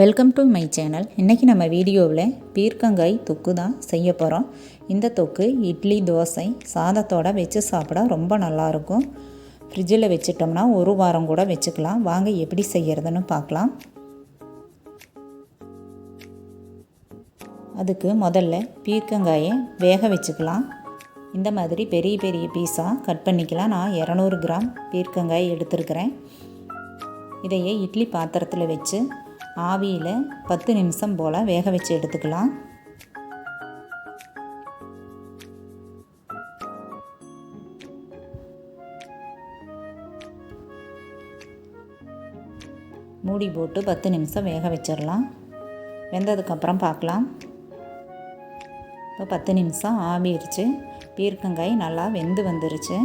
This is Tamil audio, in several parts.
வெல்கம் டு மை சேனல் இன்றைக்கி நம்ம வீடியோவில் பீர்க்கங்காய் தொக்கு தான் செய்ய போகிறோம் இந்த தொக்கு இட்லி தோசை சாதத்தோட வச்சு சாப்பிட ரொம்ப நல்லாயிருக்கும் ஃப்ரிட்ஜில் வச்சுட்டோம்னா ஒரு வாரம் கூட வச்சுக்கலாம். வாங்க எப்படி செய்கிறதுன்னு பார்க்கலாம். அதுக்கு முதல்ல பீர்க்கங்காயை வேக வச்சுக்கலாம். இந்த மாதிரி பெரிய பெரிய பீஸாக கட் பண்ணிக்கலாம். நான் இரநூறு கிராம் பீர்க்கங்காய் எடுத்துருக்கிறேன். இதையே இட்லி பாத்திரத்தில் வச்சு ஆவியில் பத்து நிமிஷம் போல் வேக வச்சு எடுத்துக்கலாம். மூடி போட்டு பத்து நிமிஷம் வேக வச்சிடலாம். வெந்ததுக்கப்புறம் பார்க்கலாம். இப்போ பத்து நிமிஷம் ஆவிருச்சு. பீர்க்கங்காய் நல்லா வெந்து வந்துருச்சு.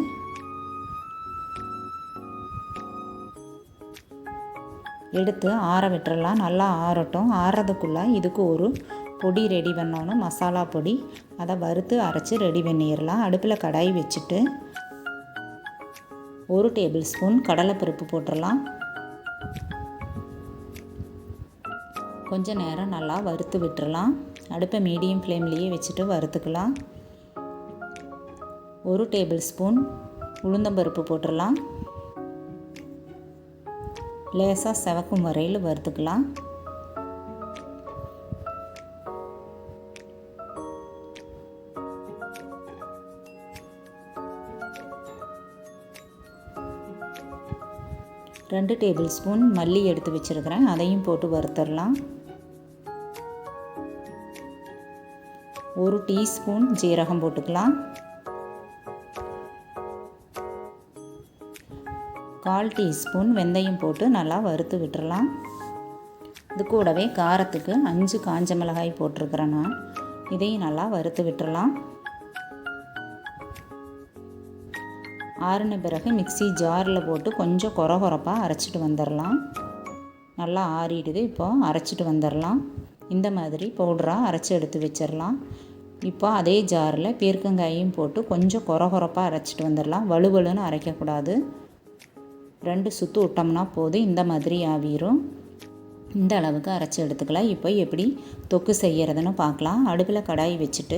எடுத்து ஆற விட்டுறலாம். நல்லா ஆறட்டும். ஆறுறதுக்குள்ளே இதுக்கு ஒரு பொடி ரெடி பண்ணணும். மசாலா பொடி. அதை வறுத்து அரைச்சி ரெடி பண்ணிடலாம். அடுப்பில் கடாய் வச்சுட்டு ஒரு டேபிள் ஸ்பூன் கடலைப்பருப்பு போட்டுடலாம். கொஞ்ச நேரம் நல்லா வறுத்து விட்டுறலாம் அடுப்பை மீடியம் ஃப்ளேம்லேயே வச்சுட்டு வறுத்துக்கலாம். ஒரு டேபிள் ஸ்பூன் உளுந்தம்பருப்பு போட்டுடலாம். லேசாக செவக்கும் வரையில் வறுத்துக்கலாம். ரெண்டு டேபிள் ஸ்பூன் மல்லி எடுத்து வச்சுருக்கிறேன். அதையும் போட்டு வறுத்துடலாம். ஒரு டீஸ்பூன் ஜீரகம் போட்டுக்கலாம். கால் டீஸ்பூன் வெந்தயம் போட்டு நல்லா வறுத்து விட்டுறலாம். இது கூடவே காரத்துக்கு அஞ்சு காஞ்ச மிளகாய் போட்டிருக்கிறேன் நான். இதையும் நல்லா வறுத்து விட்டுறலாம். ஆறுன பிறகு மிக்சி ஜாரில் போட்டு கொஞ்சம் குற குறப்பாக அரைச்சிட்டு வந்துடலாம் நல்லா ஆறிடுது இப்போ அரைச்சிட்டு வந்துடலாம் இந்த மாதிரி பவுடராக அரைச்சி எடுத்து வச்சிடலாம் இப்போ அதே ஜாரில் பீர்க்கங்காயும் போட்டு கொஞ்சம் குற குறப்பாக அரைச்சிட்டு வந்துடலாம் வலுவலுன்னு அரைக்கக்கூடாது. ரெண்டு சுற்று விட்டோம்னா போதும். இந்த மாதிரி ஆவிரும். இந்த அளவுக்கு அரைச்சி எடுத்துக்கலாம். இப்போ எப்படி தொக்கு செய்கிறதுன்னு பார்க்கலாம். அடுப்பில் கடாய் வச்சுட்டு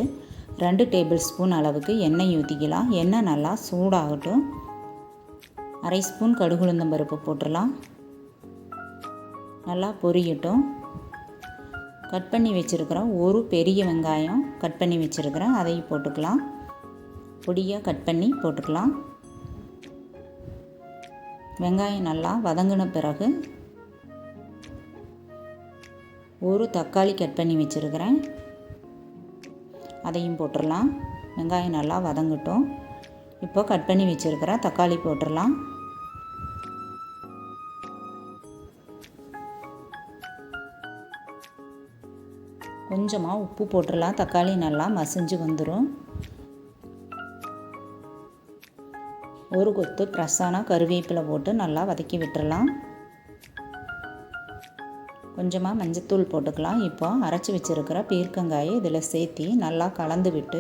ரெண்டு டேபிள் ஸ்பூன் அளவுக்கு எண்ணெய் ஊற்றிக்கலாம் எண்ணெய் நல்லா சூடாகட்டும். அரை ஸ்பூன் கடுகுளுந்தம் பருப்பு போட்டுடலாம். நல்லா பொரியட்டும். கட் பண்ணி வச்சுருக்கிறோம் ஒரு பெரிய வெங்காயம் கட் பண்ணி வச்சுருக்கிறேன். அதையும் போட்டுக்கலாம். பொடியாக கட் பண்ணி போட்டுக்கலாம். வெங்காயம் நல்லா வதங்கின பிறகு ஒரு தக்காளி கட் பண்ணி வச்சுருக்கிறேன். அதையும் போட்டுடலாம். வெங்காயம் நல்லா வதங்கட்டும். இப்போ கட் பண்ணி வச்சுருக்கிற தக்காளி போட்டுடலாம். கொஞ்சமாக உப்பு போட்டுடலாம். தக்காளி நல்லா மசிஞ்சு வந்துடும் ஒரு கொத்து ஃப்ரெஷ்ஷான கருவேப்பிலை போட்டு நல்லா வதக்கி விட்டுறலாம். கொஞ்சமாக மஞ்சத்தூள் போட்டுக்கலாம். இப்போ அரைச்சி வச்சுருக்கிற பீர்க்கங்காயை இதில் சேர்த்தி நல்லா கலந்து விட்டு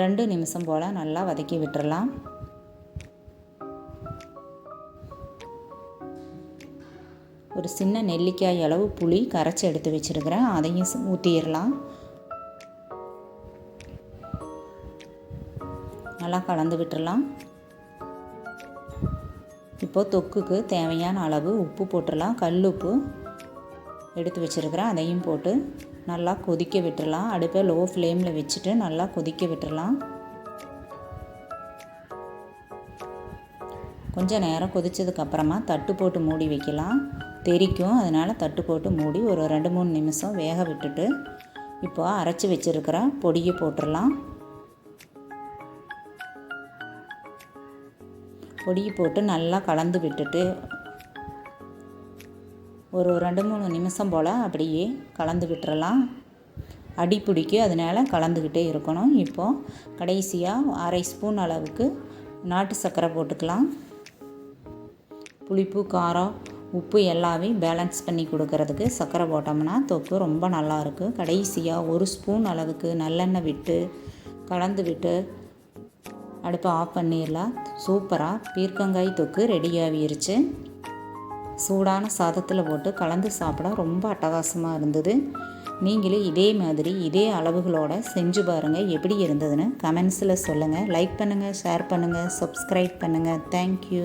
ரெண்டு நிமிஷம் போல் நல்லா வதக்கி விட்டுறலாம். ஒரு சின்ன நெல்லிக்காய் அளவு புளி கரைச்சி எடுத்து வச்சுருக்கிறேன். அதையும் ஊற்றிடலாம் நல்லா கலந்து விட்டுடலாம் இப்போது தொக்குக்கு தேவையான அளவு உப்பு போட்டுடலாம். கல் உப்பு எடுத்து வச்சுருக்கிறேன். அதையும் போட்டு நல்லா கொதிக்க விட்டுடலாம். அடுப்பை லோ ஃப்ளேமில் வச்சுட்டு நல்லா கொதிக்க விட்டுடலாம். கொஞ்சம் நேரம் கொதித்ததுக்கப்புறமா தட்டு போட்டு மூடி வைக்கலாம். தெரிக்கும். அதனால் தட்டு போட்டு மூடி ஒரு ரெண்டு மூணு நிமிஷம் வேக விட்டுட்டு இப்போ அரைச்சி வச்சுருக்கிற பொடியை போட்டுடலாம். பொடியை போட்டு நல்லா கலந்து விட்டுட்டு ஒரு ரெண்டு மூணு நிமிஷம் போல் அப்படியே கலந்து விட்டுறலாம். அடி பிடிக்கு அதனால் கலந்துக்கிட்டே இருக்கணும். இப்போது கடைசியாக அரை ஸ்பூன் அளவுக்கு நாட்டு சர்க்கரை போட்டுக்கலாம். புளிப்பு காரம் உப்பு எல்லாமே பேலன்ஸ் பண்ணி கொடுக்கறதுக்கு சர்க்கரை போட்டோம்னா தொக்கு ரொம்ப நல்லாயிருக்கு கடைசியாக ஒரு ஸ்பூன் அளவுக்கு நல்லெண்ணெய் விட்டு கலந்து விட்டு அடுப்பை ஆஃப் பண்ணிடலாம். சூப்பராக பீர்க்கங்காய் தொக்கு ரெடி ஆகிருச்சு சூடான சாதத்தில் போட்டு கலந்து சாப்பிட ரொம்ப அட்டகாசமாக இருந்தது. நீங்களும் இதே மாதிரி இதே அளவுகளோடு செஞ்சு பாருங்கள் எப்படி இருந்ததுன்னு கமெண்ட்ஸில் சொல்லுங்கள் லைக் பண்ணுங்கள் ஷேர் பண்ணுங்கள் சப்ஸ்கிரைப் பண்ணுங்கள் தேங்க்யூ